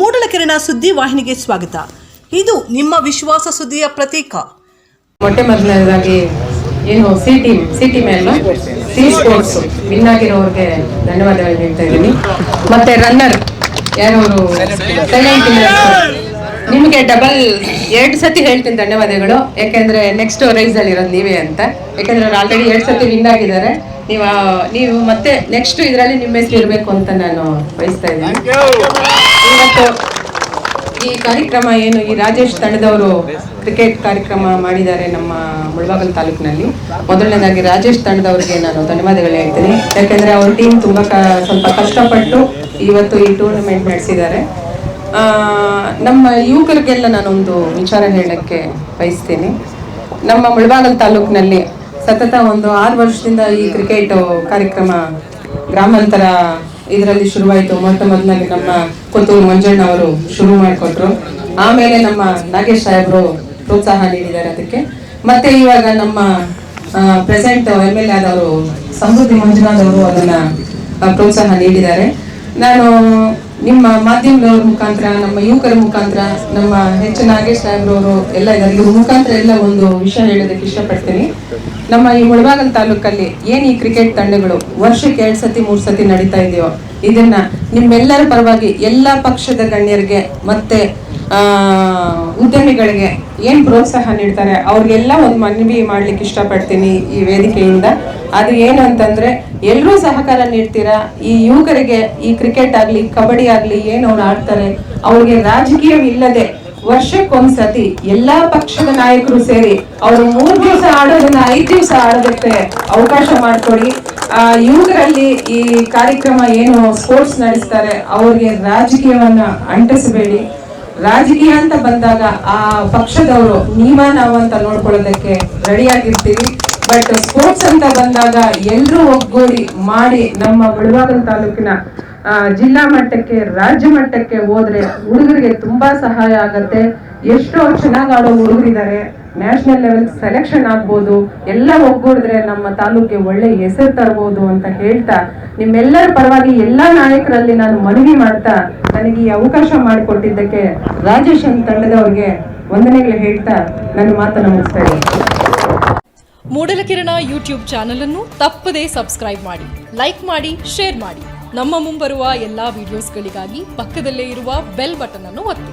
ಮೂಡಲಕೆರೆನ ಸುದ್ದಿ ವಾಹಿನಿಗೆ ಸ್ವಾಗತ. ಇದು ನಿಮ್ಮ ವಿಶ್ವಾಸ ಸುದ್ದಿಯ ಪ್ರತೀಕ. ಮೊಟ್ಟೆ ಮೊದಲನೇದಾಗಿ ಏನು ಸಿ ಟೀಮ್ ಸಿ ಟೀಮ್ ಮೇಲ್ ಸಿ ಸ್ಪೋರ್ಟ್ಸ್ ವಿನ್ ಆಗಿರೋರಿಗೆ ಧನ್ಯವಾದಗಳು ಹೇಳ್ತಾ ಇದ್ದೀನಿ. ಮತ್ತೆ ರನ್ನರ್ ಯಾರು ನಿಮಗೆ ಡಬಲ್ ಎರಡು ಸತಿ ಹೇಳ್ತೀನಿ ಧನ್ಯವಾದಗಳು. ಯಾಕೆಂದ್ರೆ ನೆಕ್ಸ್ಟ್ ರೈಸ್ ಅಲ್ಲಿ ಇರೋದು ನೀವೇ ಅಂತ. ಯಾಕೆಂದ್ರೆ ಅವ್ರು ಆಲ್ರೆಡಿ ಎರಡು ಸತಿ ವಿನ್ ಆಗಿದ್ದಾರೆ. ನೀವು ನೀವು ಮತ್ತೆ ನೆಕ್ಸ್ಟ್ ಇದರಲ್ಲಿ ನಿಮ್ಮ ಹೆಸರು ಇರಬೇಕು ಅಂತ ನಾನು ಬಯಸ್ತಾ ಇದ್ದೀನಿ. ಇವತ್ತು ಈ ಕಾರ್ಯಕ್ರಮ ಏನು ಈ ರಾಜೇಶ್ ತಂಡದವರು ಕ್ರಿಕೆಟ್ ಕಾರ್ಯಕ್ರಮ ಮಾಡಿದ್ದಾರೆ ನಮ್ಮ ಮುಳಬಾಗಲ್ ತಾಲೂಕಿನಲ್ಲಿ. ಮೊದಲನೇದಾಗಿ ರಾಜೇಶ್ ತಂಡದವರಿಗೆ ನಾನು ಧನ್ಯವಾದಗಳು ಹೇಳ್ತೀನಿ. ಯಾಕೆಂದ್ರೆ ಅವ್ರ ಟೀಮ್ ತುಂಬಾ ಸ್ವಲ್ಪ ಕಷ್ಟಪಟ್ಟು ಇವತ್ತು ಈ ಟೂರ್ನಮೆಂಟ್ ನಡೆಸಿದ್ದಾರೆ. ನಮ್ಮ ಯುವಕರಿಗೆಲ್ಲ ನಾನೊಂದು ವಿಚಾರ ಹೇಳಕ್ಕೆ ಬಯಸ್ತೀನಿ. ನಮ್ಮ ಮುಳಬಾಗಲ್ ತಾಲೂಕಿನಲ್ಲಿ ಸತತ ಒಂದು ಆರು ವರ್ಷದಿಂದ ಈ ಕ್ರಿಕೆಟ್ ಕಾರ್ಯಕ್ರಮ ಗ್ರಾಮಾಂತರ ಇದರಲ್ಲಿ ಶುರುವಾಯಿತು. ಮೊಟ್ಟ ಮೊದಲಾಗಿ ನಮ್ಮ ಕೊತ್ತೂರು ಮಂಜಣ್ಣ ಅವರು ಶುರು ಮಾಡಿಕೊಟ್ರು. ಆಮೇಲೆ ನಮ್ಮ ನಾಗೇಶ್ ಸಾಹೇಬರು ಪ್ರೋತ್ಸಾಹ ನೀಡಿದ್ದಾರೆ ಅದಕ್ಕೆ. ಮತ್ತೆ ಇವಾಗ ನಮ್ಮ ಪ್ರೆಸೆಂಟ್ ಎಂ ಎಲ್ ಎ ಆದವರು ಸಮೃದ್ಧಿ ಮಂಜುನಾಥ್ ಅವರು ಅದನ್ನ ಪ್ರೋತ್ಸಾಹ ನೀಡಿದ್ದಾರೆ. ನಾನು ನಿಮ್ಮ ಮಾಧ್ಯಮದವ್ರ ಮುಖಾಂತರ, ನಮ್ಮ ಯುವಕರ ಮುಖಾಂತರ, ನಮ್ಮ ಹೆಚ್ ನಾಗೇಶ್ ಸಾಹೇಬ್ರವರು ಎಲ್ಲ ಇವ್ರ ಮುಖಾಂತರ ಎಲ್ಲ ಒಂದು ವಿಷಯ ಹೇಳೋದಕ್ಕೆ ಇಷ್ಟಪಡ್ತೀನಿ. ನಮ್ಮ ಈ ಮುಳಬಾಗಲ್ ತಾಲೂಕಲ್ಲಿ ಏನು ಈ ಕ್ರಿಕೆಟ್ ತಂಡಗಳು ವರ್ಷಕ್ಕೆ ಎರಡು ಸತಿ, ಮೂರು ಸತಿ ನಡೀತಾ ಇದೆಯೋ, ಇದನ್ನ ನಿಮ್ಮೆಲ್ಲರ ಪರವಾಗಿ ಎಲ್ಲ ಪಕ್ಷದ ಗಣ್ಯರಿಗೆ ಮತ್ತೆ ಉದ್ಯಮಿಗಳಿಗೆ ಏನು ಪ್ರೋತ್ಸಾಹ ನೀಡ್ತಾರೆ? ಅವ್ರಿಗೆಲ್ಲ ಒಂದು ಮನವಿ ಮಾಡ್ಲಿಕ್ಕೆ ಇಷ್ಟಪಡ್ತೀನಿ ಈ ವೇದಿಕೆಯಿಂದ. ಅದು ಏನು ಅಂತಂದ್ರೆ ಎಲ್ಲರೂ ಸಹಕಾರ ನೀಡ್ತೀರಾ? ಈ ಯುವಕರಿಗೆ ಈ ಕ್ರಿಕೆಟ್ ಆಗಲಿ, ಕಬಡ್ಡಿ ಆಗಲಿ ಏನು ಅವ್ರು ಆಡ್ತಾರೆ? ಅವ್ರಿಗೆ ರಾಜಕೀಯವಿಲ್ಲದೆ ವರ್ಷಕ್ಕೊಂದ್ಸತಿ ಎಲ್ಲಾ ಪಕ್ಷದ ನಾಯಕರು ಸೇರಿ ಅವರು ಮೂರ್ ದಿವಸ ಆಡೋದನ್ನ ಐದ್ ದಿವಸ ಆಡೋದಕ್ಕೆ ಅವಕಾಶ ಮಾಡ್ಕೊಡಿ. ಆ, ಯುವಕರಲ್ಲಿ ಈ ಕಾರ್ಯಕ್ರಮ ಏನು ಸ್ಪೋರ್ಟ್ಸ್ ನಡೆಸ್ತಾರೆ, ಅವ್ರಿಗೆ ರಾಜಕೀಯವನ್ನ ಅಂಟಿಸಬೇಡಿ. ರಾಜಕೀಯ ಅಂತ ಬಂದಾಗ ಆ ಪಕ್ಷದವರು ನೀವ ನಾವು ಅಂತ ನೋಡ್ಕೊಳ್ಳೋದಕ್ಕೆ ರೆಡಿಯಾಗಿರ್ತೀವಿ. ಬಟ್ ಸ್ಪೋರ್ಟ್ಸ್ ಅಂತ ಬಂದಾಗ ಎಲ್ಲರೂ ಒಗ್ಗೂಡಿ ಮಾಡಿ ನಮ್ಮ ಮುಳಬಾಗಲ್ ತಾಲೂಕಿನ ಜಿಲ್ಲಾ ಮಟ್ಟಕ್ಕೆ, ರಾಜ್ಯ ಮಟ್ಟಕ್ಕೆ ಹೋದ್ರೆ ಹುಡುಗರಿಗೆ ತುಂಬಾ ಸಹಾಯ ಆಗತ್ತೆ. ಎಷ್ಟೋ ಚೆನ್ನಾಗಿ ಆಡೋ ಹುಡುಗರಿದ್ದಾರೆ. ನ್ಯಾಷನಲ್ ಲೆವೆಲ್ ಸೆಲೆಕ್ಷನ್ ಆಗ್ಬೋದು. ಎಲ್ಲ ಒಗ್ಗೂಡಿದ್ರೆ ನಮ್ಮ ತಾಲೂಕಿಗೆ ಒಳ್ಳೆ ಹೆಸರು ತರಬಹುದು ಅಂತ ಹೇಳ್ತಾ, ನಿಮ್ಮೆಲ್ಲರ ಪರವಾಗಿ ಎಲ್ಲಾ ನಾಯಕರಲ್ಲಿ ನಾನು ಮನವಿ ಮಾಡ್ತಾ, ನನಗೆ ಈ ಅವಕಾಶ ಮಾಡಿಕೊಟ್ಟಿದ್ದಕ್ಕೆ ರಾಜೇಶ್ ತಂಡದವ್ರಿಗೆ ವಂದನೆಗಳು ಹೇಳ್ತಾ ನನ್ನ ಮಾತನ್ನು ಮುಗಿಸ್ತಾ ಇದ್ದೀನಿ. ಮೂಡಲಕಿರಣ ಯೂಟ್ಯೂಬ್ ಚಾನಲ್ ಅನ್ನು ತಪ್ಪದೇ ಸಬ್ಸ್ಕ್ರೈಬ್ ಮಾಡಿ, ಲೈಕ್ ಮಾಡಿ, ಶೇರ್ ಮಾಡಿ. ನಮ್ಮ ಮುಂಬರುವ ಎಲ್ಲಾ ವಿಡಿಯೋಸ್ಗಳಿಗಾಗಿ ಪಕ್ಕದಲ್ಲೇ ಇರುವ ಬೆಲ್ ಬಟನ್ ಅನ್ನು ಒತ್ತಿ.